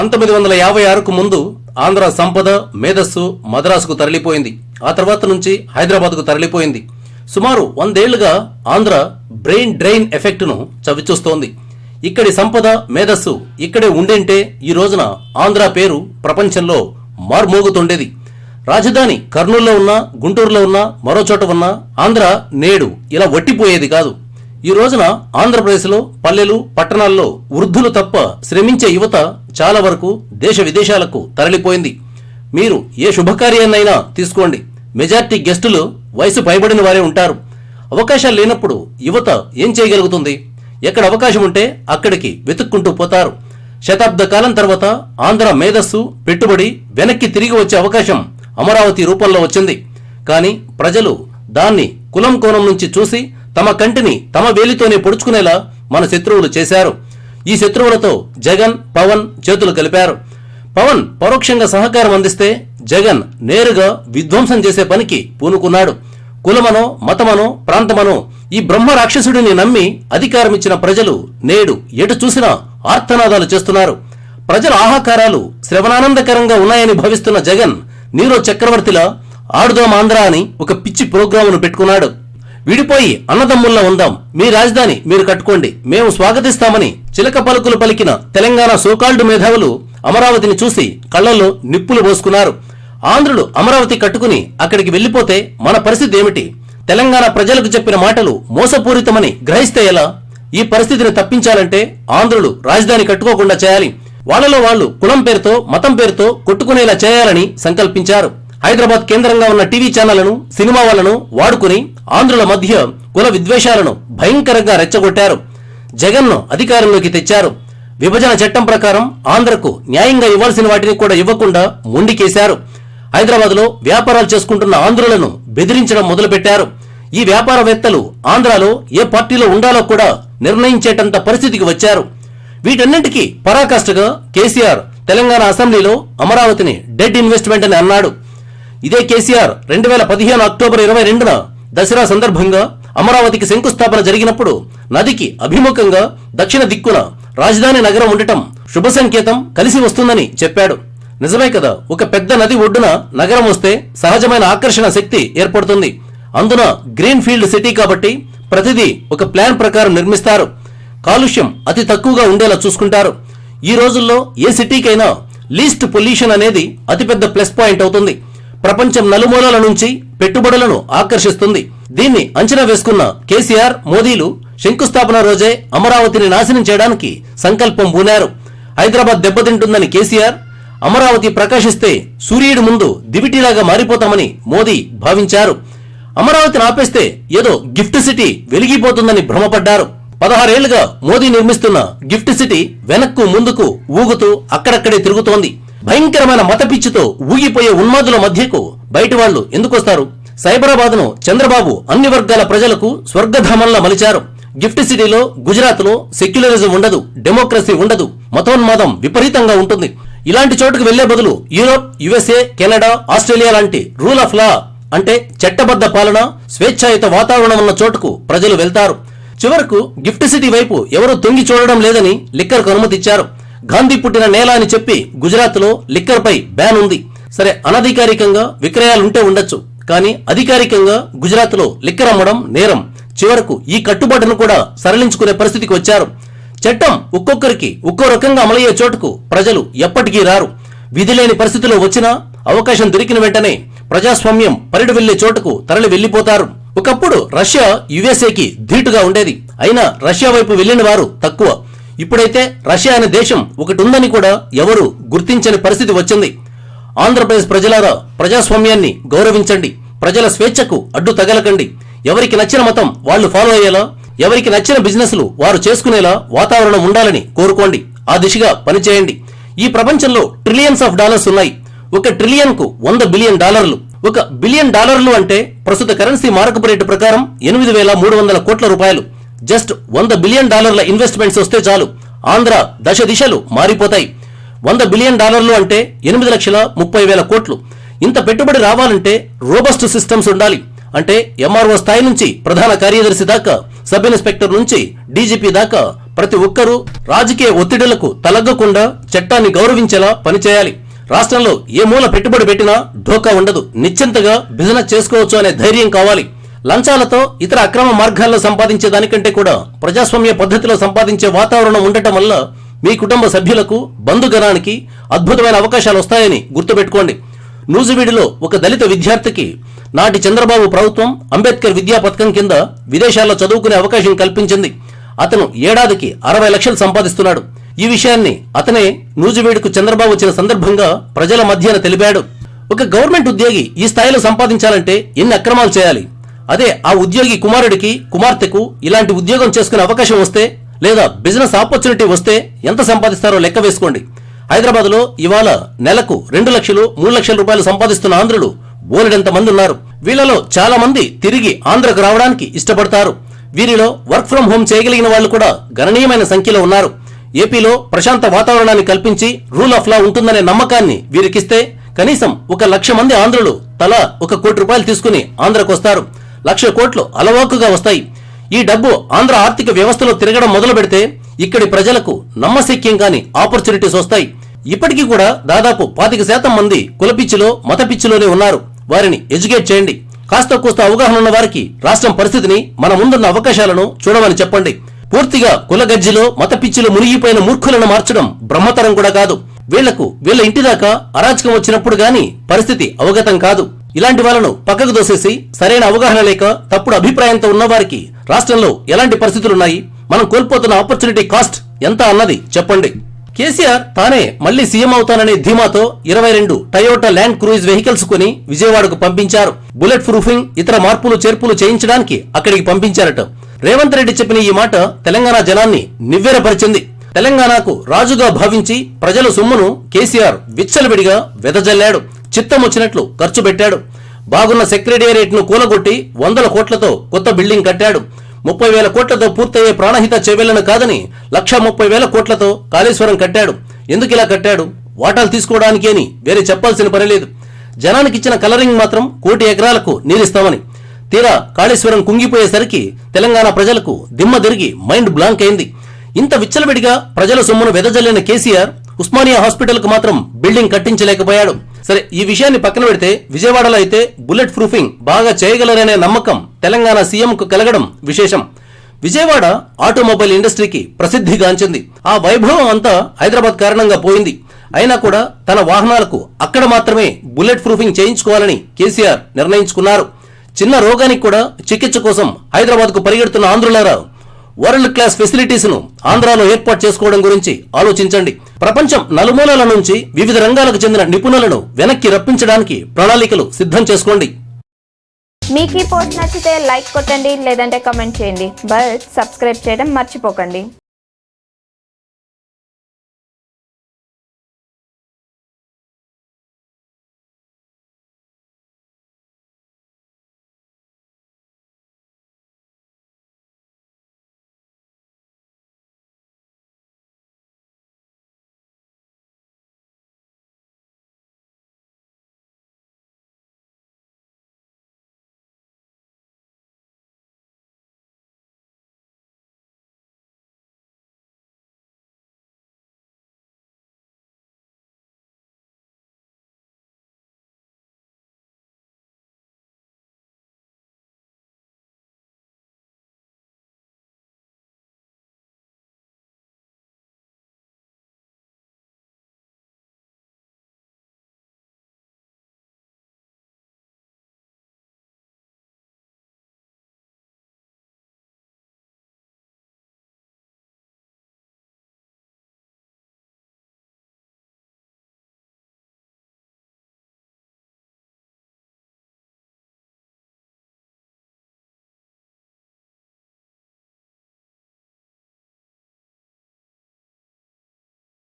పంతొమ్మిది వందల యాభై ఆరుకు ముందు ఆంధ్ర సంపద మేధస్సు మద్రాసుకు తరలిపోయింది. ఆ తర్వాత నుంచి హైదరాబాద్కు తరలిపోయింది. సుమారు వందేళ్ళుగా ఆంధ్ర బ్రెయిన్ డ్రైన్ ఎఫెక్ట్ను చవిచూస్తోంది. ఇక్కడి సంపద మేధస్సు ఇక్కడే ఉండేంటే ఈ రోజున ఆంధ్ర పేరు ప్రపంచంలో మార్మోగుతుండేది. రాజధాని కర్నూలులో ఉన్నా గుంటూరులో ఉన్నా మరో చోట ఉన్నా ఆంధ్ర నేడు ఇలా వట్టిపోయేది కాదు. ఈ రోజున ఆంధ్రప్రదేశ్లో పల్లెలు పట్టణాల్లో వృద్ధులు తప్ప శ్రమించే యువత చాలా వరకు దేశ విదేశాలకు తరలిపోయింది. మీరు ఏ శుభకార్యాన్నైనా తీసుకోండి. మెజార్టీ గెస్టులు వయసు పైబడిన వారే ఉంటారు. అవకాశాలు లేనప్పుడు యువత ఏం చేయగలుగుతుంది? ఎక్కడ అవకాశం ఉంటే అక్కడికి వెతుక్కుంటూ పోతారు. శతాబ్ద కాలం తర్వాత ఆంధ్ర మేధస్సు పెట్టుబడి వెనక్కి తిరిగి వచ్చే అవకాశం అమరావతి రూపంలో వచ్చింది. కానీ ప్రజలు దాన్ని కులం కోణం నుంచి చూసి తమ కంటిని తమ వేలితోనే పొడుచుకునేలా మన శత్రువులు చేశారు. ఈ శత్రువులతో జగన్ పవన్ చేతులు కలిపారు. పవన్ పరోక్షంగా సహకారం అందిస్తే జగన్ నేరుగా విధ్వంసం చేసే పనికి పూనుకున్నాడు. కులమనో మతమనో ప్రాంతమనో ఈ బ్రహ్మ రాక్షసుడిని నమ్మి అధికారం ఇచ్చిన ప్రజలు నేడు ఎటు చూసినా ఆర్తనాదాలు చేస్తున్నారు. ప్రజల ఆహాకారాలు శ్రవణానందకరంగా ఉన్నాయని భావిస్తున్న జగన్ నీరో చక్రవర్తిలా ఆడుదోమాంధ్ర అని ఒక పిచ్చి ప్రోగ్రామును పెట్టుకున్నాడు. విడిపోయి అన్నదమ్ముల్లా ఉందాం. మీ రాజధాని మీరు కట్టుకోండి. మేము స్వాగతిస్తామని చిలక పలుకులు పలికిన తెలంగాణ సోకాల్డ్ మేధావులు అమరావతిని చూసి కళ్ళల్లో నిప్పులు పోసుకున్నారు. ఆంధ్రులు అమరావతి కట్టుకుని అక్కడికి వెళ్ళిపోతే మన పరిస్థితి ఏమిటి? తెలంగాణ ప్రజలకు చెప్పిన మాటలు మోసపూరితమని గ్రహిస్తే ఎలా? ఈ పరిస్థితిని తప్పించాలంటే ఆంధ్రులు రాజధాని కట్టుకోకుండా చేయాలి. వాళ్ళలో వాళ్ళు కులం పేరుతో మతం పేరుతో కొట్టుకునేలా చేయాలని సంకల్పించారు. హైదరాబాద్ కేంద్రంగా ఉన్న టీవీ ఛానళ్ళను సినిమా వాళ్ళను వాడుకుని ఆంధ్రుల మధ్య కుల విద్వేషాలను భయంకరంగా రెచ్చగొట్టారు. జగన్ను అధికారంలోకి తెచ్చారు. విభజన చట్టం ప్రకారం ఆంధ్రకు న్యాయంగా ఇవ్వాల్సిన వాటిని కూడా ఇవ్వకుండా ముండికేశారు. హైదరాబాద్లో వ్యాపారాలు చేసుకుంటున్న ఆంధ్రులను బెదిరించడం మొదలుపెట్టారు. ఈ వ్యాపారవేత్తలు ఆంధ్రాలో ఏ పార్టీలో ఉండాలో కూడా నిర్ణయించేటంత పరిస్థితికి వచ్చారు. వీటన్నింటికీ పరాకాష్ఠగా కేసీఆర్ తెలంగాణ అసెంబ్లీలో అమరావతిని డెడ్ ఇన్వెస్ట్మెంట్ అని అన్నాడు. ఇదే కేసీఆర్ రెండు వేల పదిహేను అక్టోబర్ ఇరవై రెండున దసరా సందర్భంగా అమరావతికి శంకుస్థాపన జరిగినప్పుడు నదికి అభిముఖంగా దక్షిణ దిక్కున రాజధాని నగరం ఉండటం శుభ సంకేతం కలిసి వస్తుందని చెప్పాడు. నిజమే కదా ఒక పెద్ద నది ఒడ్డున నగరం వస్తే సహజమైన ఆకర్షణ శక్తి ఏర్పడుతుంది. అందున గ్రీన్ ఫీల్డ్ సిటీ కాబట్టి ప్రతిదీ ఒక ప్లాన్ ప్రకారం నిర్మిస్తారు. కాలుష్యం అతి తక్కువగా ఉండేలా చూసుకుంటారు. ఈ రోజుల్లో ఏ సిటీకైనా లీస్ట్ పొల్యూషన్ అనేది అతిపెద్ద ప్లస్ పాయింట్ అవుతుంది. ప్రపంచం నలుమూలల నుంచి పెట్టుబడులను ఆకర్షిస్తుంది. దీన్ని అంచనా వేసుకున్న కేసీఆర్ మోదీలు శంకుస్థాపన రోజే అమరావతిని నాశనం చేయడానికి సంకల్పం పూనారు హైదరాబాద్ దెబ్బతింటుందని కేసీఆర్ అమరావతి ప్రకాశిస్తే సూర్యుడి ముందు దివిటీలాగా మారిపోతామని మోదీ భావించారు. అమరావతిని ఆపేస్తే ఏదో గిఫ్ట్ సిటీ వెలిగిపోతుందని భ్రమపడ్డారు. పదహారేళ్ళుగా మోదీ నిర్మిస్తున్న గిఫ్ట్ సిటీ వెనక్కు ముందుకు ఊగుతూ అక్కడక్కడే తిరుగుతోంది. భయంకరమైన మతపిచ్చితో ఊగిపోయే ఉన్మాదుల మధ్యకు బయటి వాళ్ళు ఎందుకొస్తారు? సైబరాబాద్ను చంద్రబాబు అన్ని వర్గాల ప్రజలకు స్వర్గధామంలా మలిచారు. గిఫ్ట్ సిటీలో గుజరాత్లో సెక్యులరిజం ఉండదు డెమోక్రసీ ఉండదు మతోన్మాదం విపరీతంగా ఉంటుంది. ఇలాంటి చోటుకు వెళ్ళే బదులు యూరోప్ యుఎస్ఏ కెనడా ఆస్ట్రేలియా లాంటి రూల్ ఆఫ్ లా అంటే చట్టబద్ధ పాలన స్వేచ్ఛాయుత వాతావరణం ఉన్న చోటుకు ప్రజలు వెళ్తారు. చివరకు గిఫ్ట్ సిటీ వైపు ఎవరూ తొంగి చూడడం లేదని లిక్కర్కు అనుమతి ఇచ్చారు గాంధీ పుట్టిన నేల అని చెప్పి గుజరాత్లో లిక్కర్ పై బ్యాన్ ఉంది. సరే అనధికారికంగా విక్రయాలుంటే ఉండొచ్చు కానీ అధికారికంగా గుజరాత్లో లిక్కర్ అమ్మడం నేరం. చివరకు ఈ కట్టుబాటును కూడా సరళించుకునే పరిస్థితికి వచ్చారు. చట్టం ఒక్కొక్కరికి ఒక్కో రకంగా అమలయ్యే చోటుకు ప్రజలు ఎప్పటికీ రారు. విధి లేని పరిస్థితిలో వచ్చినా అవకాశం దొరికిన వెంటనే ప్రజాస్వామ్యం పరిడి వెళ్ళే చోటుకు తరలి వెళ్ళిపోతారు ఒకప్పుడు రష్యా యుఎస్ఏకి ధీటుగా ఉండేది. అయినా రష్యా వైపు వెళ్ళిన వారు తక్కువ. ఇప్పుడైతే రష్యా అనే దేశం ఒకటి ఉందని కూడా ఎవరు గుర్తించని పరిస్థితి వచ్చింది. ఆంధ్రప్రదేశ్ ప్రజలారా ప్రజాస్వామ్యాన్ని గౌరవించండి. ప్రజల స్వేచ్ఛకు అడ్డు తగలకండి. ఎవరికి నచ్చిన మతం వాళ్ళు ఫాలో అయ్యేలా ఎవరికి నచ్చిన బిజినెస్లు వారు చేసుకునేలా వాతావరణం ఉండాలని కోరుకోండి. ఆ దిశగా పనిచేయండి. ఈ ప్రపంచంలో ట్రిలియన్స్ ఆఫ్ డాలర్స్ ఉన్నాయి. ఒక ట్రిలియన్కు వంద బిలియన్ డాలర్లు. ఒక బిలియన్ డాలర్లు అంటే ప్రస్తుత కరెన్సీ మారకపు రేటు ప్రకారం ఎనిమిది వేల మూడు వందల కోట్ల రూపాయలు. జస్ట్ వంద బిలియన్ డాలర్ల ఇన్వెస్ట్మెంట్స్ వస్తే చాలు. ఆంధ్ర దశ దిశలు మారిపోతాయి. వంద బిలియన్ డాలర్లు అంటే ఎనిమిది లక్షల ముప్పై వేల కోట్లు. ఇంత పెట్టుబడి రావాలంటే రోబస్ట్ సిస్టమ్స్ ఉండాలి. అంటే ఎంఆర్ఓ స్థాయి నుంచి ప్రధాన కార్యదర్శి దాకా సబ్ ఇన్స్పెక్టర్ నుంచి డీజీపీ దాకా ప్రతి ఒక్కరూ రాజకీయ ఒత్తిడులకు తలగ్గకుండా చట్టాన్ని గౌరవించేలా పనిచేయాలి. రాష్ట్రంలో ఏ మూల పెట్టుబడి పెట్టినా ఢోకా ఉండదు. నిశ్చింతగా బిజినెస్ చేసుకోవచ్చు అనే ధైర్యం కావాలి. లంచాలతో ఇతర అక్రమ మార్గాల్లో సంపాదించే దానికంటే కూడా ప్రజాస్వామ్య పద్ధతిలో సంపాదించే వాతావరణం ఉండటం వల్ల మీ కుటుంబ సభ్యులకు బంధుగణానికి అద్భుతమైన అవకాశాలు వస్తాయని గుర్తుపెట్టుకోండి. నూజివీడులో ఒక దళిత విద్యార్థికి నాటి చంద్రబాబు ప్రభుత్వం అంబేద్కర్ విద్యా పథకం కింద విదేశాల్లో చదువుకునే అవకాశం కల్పించింది. అతను ఏడాదికి అరవై లక్షలు సంపాదిస్తున్నాడు. ఈ విషయాన్ని అతనే నూజివీడుకు చంద్రబాబు వచ్చిన సందర్భంగా ప్రజల మధ్యన తెలిపాడు. ఒక గవర్నమెంట్ ఉద్యోగి ఈ స్థాయిలో సంపాదించాలంటే ఎన్ని అక్రమాలు చేయాలి? అదే ఆ ఉద్యోగి కుమారుడికి కుమార్తెకు ఇలాంటి ఉద్యోగం చేసుకునే అవకాశం వస్తే లేదా బిజినెస్ ఆపర్చునిటీ వస్తే ఎంత సంపాదిస్తారో లెక్క వేసుకోండి. హైదరాబాద్లో ఇవాళ నెలకు రెండు లక్షలు మూడు లక్షల రూపాయలు సంపాదిస్తున్న ఆంధ్రులు బోలెడంత మంది ఉన్నారు. వీళ్ళలో చాలా మంది తిరిగి ఆంధ్రకు రావడానికి ఇష్టపడతారు. వీరిలో వర్క్ ఫ్రం హోమ్ చేయగలిగిన వాళ్ళు కూడా గణనీయమైన సంఖ్యలో ఉన్నారు. ఏపీలో ప్రశాంత వాతావరణాన్ని కల్పించి రూల్ ఆఫ్ లా ఉంటుందనే నమ్మకాన్ని వీరికిస్తే కనీసం ఒక లక్ష మంది ఆంధ్రులు తలా ఒక కోటి రూపాయలు తీసుకుని ఆంధ్రకు వస్తారు. లక్ష కోట్లు అలవాకుగా వస్తాయి. ఈ డబ్బు ఆంధ్ర ఆర్థిక వ్యవస్థలో తిరగడం మొదలు పెడితే ఇక్కడి ప్రజలకు నమ్మశక్యం కాని ఆపర్చునిటీస్ వస్తాయి. ఇప్పటికీ కూడా దాదాపు పాతిక శాతం మంది కులపిచ్చిలో మత పిచ్చిలోనే ఉన్నారు. వారిని ఎడ్యుకేట్ చేయండి. కాస్త కోస్త అవగాహన ఉన్న వారికి రాష్ట్రం పరిస్థితిని మన ముందున్న అవకాశాలను చూడమని చెప్పండి. పూర్తిగా కుల మతపిచ్చిలో మత పిచ్చిలో మునిగిపోయిన మూర్ఖులను మార్చడం బ్రహ్మతరం కూడా కాదు. వీళ్ళకు వీళ్ళ ఇంటిదాకా అరాచకం వచ్చినప్పుడు గాని పరిస్థితి అవగతం కాదు. ఇలాంటి వాళ్ళను పక్కకు దోసేసి సరైన అవగాహన లేక తప్పుడు అభిప్రాయంతో ఉన్నవారికి రాష్ట్రంలో ఎలాంటి పరిస్థితులున్నాయి మనం కోల్పోతున్న ఆపర్చునిటీ కాస్ట్ ఎంత అన్నది చెప్పండి. కేసీఆర్ తానే మళ్ళీ సీఎం అవుతాననే ధీమాతో ఇరవై రెండు టయోటా ల్యాండ్ క్రూయిజ్ వెహికల్స్ కొని విజయవాడకు పంపించారు. బుల్లెట్ ప్రూఫింగ్ ఇతర మార్పులు చేర్పులు చేయించడానికి అక్కడికి పంపించారట. రేవంత్ రెడ్డి చెప్పిన ఈ మాట తెలంగాణ జనాన్ని నివ్వెరపరిచింది. తెలంగాణకు రాజుగా భావించి ప్రజల సొమ్మును కేసీఆర్ విచ్చలవిడిగా వెదజల్లాడు. చిత్తం వచ్చినట్లు ఖర్చు పెట్టాడు. బాగున్న సెక్రటేరియట్ను కూలగొట్టి వందల కోట్లతో కొత్త బిల్డింగ్ కట్టాడు. ముప్పై వేల కోట్లతో పూర్తయ్యే ప్రాణహిత చెవెళ్ళను కాదని లక్ష ముప్పై వేల కోట్లతో కాళేశ్వరం కట్టాడు. ఎందుకు ఇలా కట్టాడు? వాటాలు తీసుకోవడానికి అని వేరే చెప్పాల్సిన పని లేదు. జనానికి ఇచ్చిన కలరింగ్ మాత్రం కోటి ఎకరాలకు నీరిస్తామని. తీరా కాళేశ్వరం కుంగిపోయేసరికి తెలంగాణ ప్రజలకు దిమ్మ తిరిగి మైండ్ బ్లాంక్ అయింది. ఇంత విచ్చలవిడిగా ప్రజల సొమ్మును వెదజల్లిన కేసీఆర్ ఉస్మానియా హాస్పిటల్కు మాత్రం బిల్డింగ్ కట్టించలేకపోయాడు. సరే ఈ విషయాన్ని పక్కన పెడితే విజయవాడలో అయితే బుల్లెట్ ప్రూఫింగ్ బాగా చేయగలరనే నమ్మకం తెలంగాణ సీఎంకు కలగడం విశేషం. విజయవాడ ఆటోమొబైల్ ఇండస్ట్రీకి ప్రసిద్ధిగాంచింది ఆ వైభవం అంతా హైదరాబాద్ కారణంగా పోయింది. అయినా కూడా తన వాహనాలకు అక్కడ మాత్రమే బుల్లెట్ ప్రూఫింగ్ చేయించుకోవాలని కేసీఆర్ నిర్ణయించుకున్నారు. చిన్న రోగానికి కూడా చికిత్స కోసం హైదరాబాద్కు పరిగెడుతున్న ఆంధ్రులారా వరల్డ్ క్లాస్ ఫెసిలిటీస్ను ఆంధ్రాలో ఏర్పాటు చేసుకోవడం గురించి ఆలోచించండి. ప్రపంచం నలుమూలల నుంచి వివిధ రంగాలకు చెందిన నిపుణులను వెనక్కి రప్పించడానికి ప్రణాళికలు సిద్ధం చేసుకోండి. మీకు ఈ పోస్ట్ నచ్చితే లైక్ కొట్టండి లేదంటే కమెంట్ చేయండి. బట్ సబ్స్క్రైబ్ చేయడం మర్చిపోకండి.